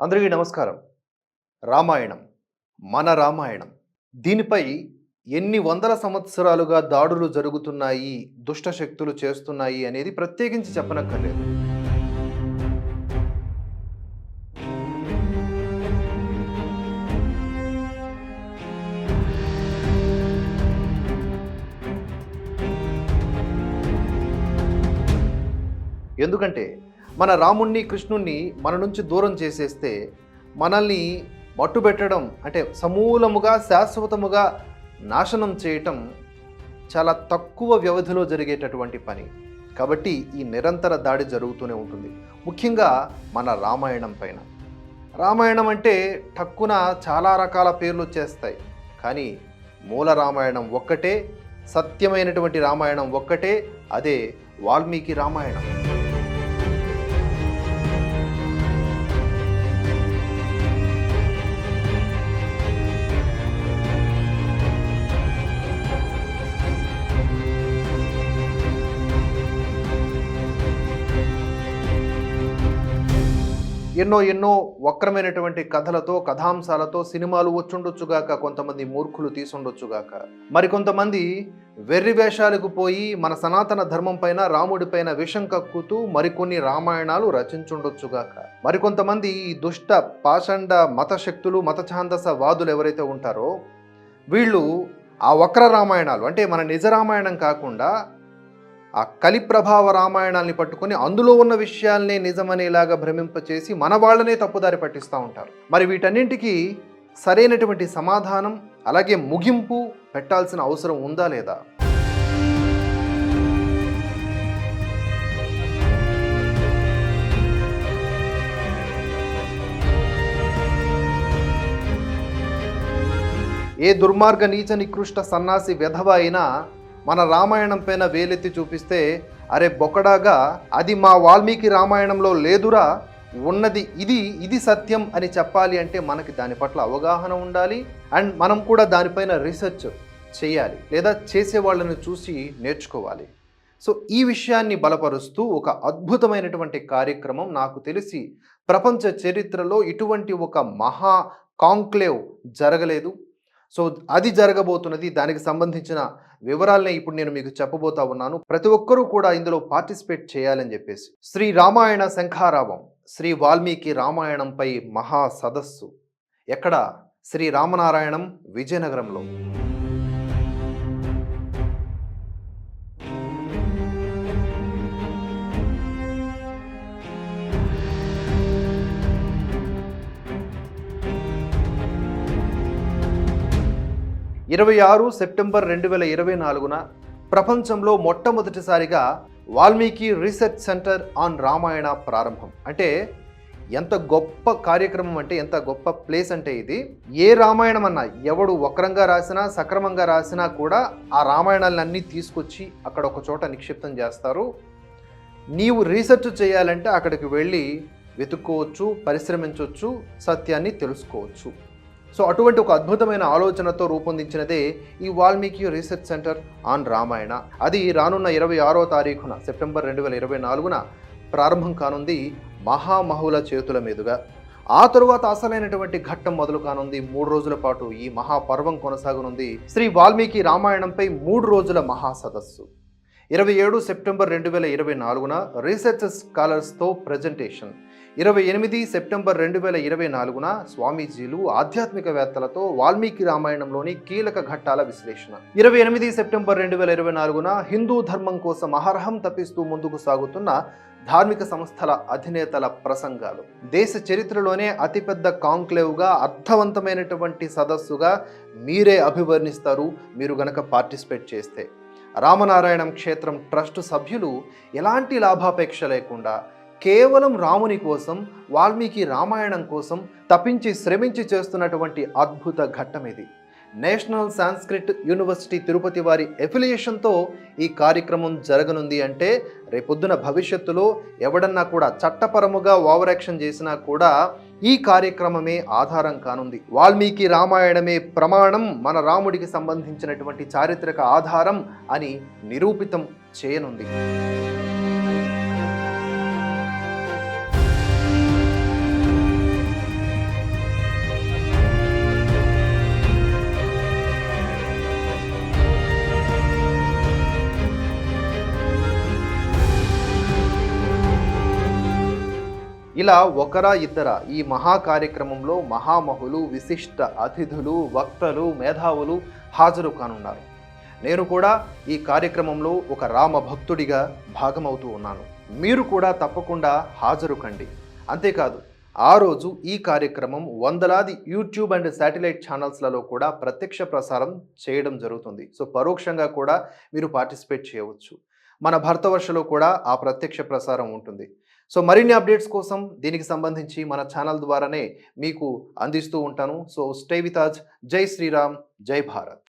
అందరికీ నమస్కారం. రామాయణం మన రామాయణం. దీనిపై ఎన్ని వందల సంవత్సరాలుగా దాడులు జరుగుతున్నాయి దుష్ట శక్తులు చేస్తున్నాయి అనేది ప్రత్యేకించి చెప్పనక్కర్లేదు. ఎందుకంటే మన రాముణ్ణి కృష్ణుణ్ణి మన నుంచి దూరం చేసేస్తే మనల్ని మట్టుబెట్టడం అంటే సమూలముగా శాశ్వతముగా నాశనం చేయటం చాలా తక్కువ వ్యవధిలో జరిగేటటువంటి పని. కాబట్టి ఈ నిరంతర దాడి జరుగుతూనే ఉంటుంది. ముఖ్యంగా మన రామాయణం పైన. రామాయణం అంటే టక్కున చాలా రకాల పేర్లు వచ్చేస్తాయి. కానీ మూల రామాయణం ఒక్కటే సత్యమైనటువంటి రామాయణం ఒక్కటే అదే వాల్మీకి రామాయణం. ఎన్నో ఎన్నో వక్రమైనటువంటి కథలతో కథాంశాలతో సినిమాలు వచ్చుండొచ్చుగాక కొంతమంది మూర్ఖులు తీసుండొచ్చుగాక మరికొంతమంది వెర్రి వేషాలకు పోయి మన సనాతన ధర్మం పైన రాముడి పైన విషం కక్కుతూ మరికొన్ని రామాయణాలు రచించుండొచ్చుగాక మరికొంతమంది ఈ దుష్ట పాషండ మత శక్తులు మత ఛాందస వాదులు ఎవరైతే ఉంటారో వీళ్ళు ఆ వక్ర రామాయణాలు అంటే మన నిజ రామాయణం కాకుండా ఆ కలి ప్రభావ రామాయణాల్ని పట్టుకొని అందులో ఉన్న విషయాల్నే నిజమనేలాగా భ్రమింపచేసి మన వాళ్ళనే తప్పుదారి పట్టిస్తూ ఉంటారు. మరి వీటన్నింటికి సరైనటువంటి సమాధానం అలాగే ముగింపు పెట్టాల్సిన అవసరం ఉందా లేదా? ఏ దుర్మార్గ నీచ నికృష్ట సన్నాసి వెధవ అయినా మన రామాయణం పైన వేలెత్తి చూపిస్తే అరే బొకడాగా అది మా వాల్మీకి రామాయణంలో లేదురా ఉన్నది ఇది ఇది సత్యం అని చెప్పాలి అంటే మనకి దాని పట్ల అవగాహన ఉండాలి. అండ్ మనం కూడా దానిపైన రీసెర్చ్ చేయాలి. లేదా చేసే వాళ్ళని చూసి నేర్చుకోవాలి. సో ఈ విషయాన్ని బలపరుస్తూ ఒక అద్భుతమైనటువంటి కార్యక్రమం నాకు తెలిసి ప్రపంచ చరిత్రలో ఇటువంటి ఒక మహా కాంక్లేవ్ జరగలేదు. సో అది జరగబోతున్నది. దానికి సంబంధించిన వివరాలనే ఇప్పుడు నేను మీకు చెప్పబోతా ఉన్నాను. ప్రతి ఒక్కరూ కూడా ఇందులో పార్టిసిపేట్ చేయాలని చెప్పేసి. శ్రీ రామాయణ శంఖారావం శ్రీ వాల్మీకి రామాయణంపై మహా సదస్సు. ఎక్కడ? శ్రీ రామనారాయణం విజయనగరంలో. ఇరవై ఆరు సెప్టెంబర్ రెండు వేల ఇరవై నాలుగున ప్రపంచంలో మొట్టమొదటిసారిగా Valmiki research centre on Ramayana ప్రారంభం. అంటే ఎంత గొప్ప కార్యక్రమం అంటే ఎంత గొప్ప ప్లేస్ అంటే ఇది. ఏ రామాయణం అన్నా ఎవడు వక్రంగా రాసినా సక్రమంగా రాసినా కూడా ఆ రామాయణాలన్నీ తీసుకొచ్చి అక్కడ ఒక చోట నిక్షిప్తం చేస్తారు. నీవు రీసెర్చ్ చేయాలంటే అక్కడికి వెళ్ళి వెతుక్కోవచ్చు పరిశ్రమించవచ్చు సత్యాన్ని తెలుసుకోవచ్చు. సో అటువంటి ఒక అద్భుతమైన ఆలోచనతో రూపొందించినదే ఈ Valmiki research centre on Ramayana. అది రానున్న ఇరవై ఆరో తారీఖున సెప్టెంబర్ రెండు వేల ఇరవై నాలుగున ప్రారంభం కానుంది మహామహుల చేతుల మీదుగా. ఆ తరువాత అసలైనటువంటి ఘట్టం మొదలు కానుంది మూడు రోజుల పాటు ఈ మహాపర్వం కొనసాగనుంది శ్రీ వాల్మీకి రామాయణంపై మూడు రోజుల మహాసదస్సు. ఇరవై ఏడు సెప్టెంబర్ రెండు వేల ఇరవై నాలుగున రీసెర్చ్ స్కాలర్స్తో ప్రజెంటేషన్. ఇరవై ఎనిమిది సెప్టెంబర్ రెండు వేల ఇరవై నాలుగున స్వామీజీలు ఆధ్యాత్మికవేత్తలతో వాల్మీకి రామాయణంలోని కీలక ఘట్టాల విశ్లేషణ. ఇరవై ఎనిమిది సెప్టెంబర్ రెండు వేల ఇరవై నాలుగున హిందూ ధర్మం కోసం అహర్హం తప్పిస్తూ ముందుకు సాగుతున్న ధార్మిక సంస్థల అధినేతల ప్రసంగాలు. దేశ చరిత్రలోనే అతిపెద్ద కాంక్లేవ్గా అర్థవంతమైనటువంటి సదస్సుగా మీరే అభివర్ణిస్తారు మీరు గనక పార్టిసిపేట్ చేస్తే. రామనారాయణం క్షేత్రం ట్రస్ట్ సభ్యులు ఎలాంటి లాభాపేక్ష లేకుండా కేవలం రాముని కోసం వాల్మీకి రామాయణం కోసం తప్పించి శ్రమించి చేస్తున్నటువంటి అద్భుత ఘట్టం ఇది. నేషనల్ సాంస్క్రిట్ యూనివర్సిటీ తిరుపతి వారి ఎఫిలియేషన్తో ఈ కార్యక్రమం జరగనుంది అంటే రేపొద్దున భవిష్యత్తులో ఎవడన్నా కూడా చట్టపరముగా ఓవర్ యాక్షన్ చేసినా కూడా ఈ కార్యక్రమమే ఆధారం కానుంది. వాల్మీకి రామాయణమే ప్రమాణం మన రాముడికి సంబంధించినటువంటి చారిత్రక ఆధారం అని నిరూపితం చేయనుంది. ఇలా ఒకరా ఇద్దరా ఈ మహా కార్యక్రమంలో మహామహులు విశిష్ట అతిథులు వక్తలు మేధావులు హాజరు కానున్నారు. నేను కూడా ఈ కార్యక్రమంలో ఒక రామ భక్తుడిగా భాగమవుతూ ఉన్నాను. మీరు కూడా తప్పకుండా హాజరు కండి. అంతేకాదు ఆ రోజు ఈ కార్యక్రమం వందలాది యూట్యూబ్ అండ్ శాటిలైట్ ఛానల్స్లలో కూడా ప్రత్యక్ష ప్రసారం చేయడం జరుగుతుంది. సో పరోక్షంగా కూడా మీరు పార్టిసిపేట్ చేయవచ్చు. మన భర్తవర్షలో కూడా ఆ ప్రత్యక్ష ప్రసారం ఉంటుంది. సో మరిన్ని అప్డేట్స్ కోసం దీనికి సంబంధించి మన ఛానల్ ద్వారానే మీకు అందిస్తూ ఉంటాను. సో స్టే విత్ జై శ్రీరామ్. జై భారత్.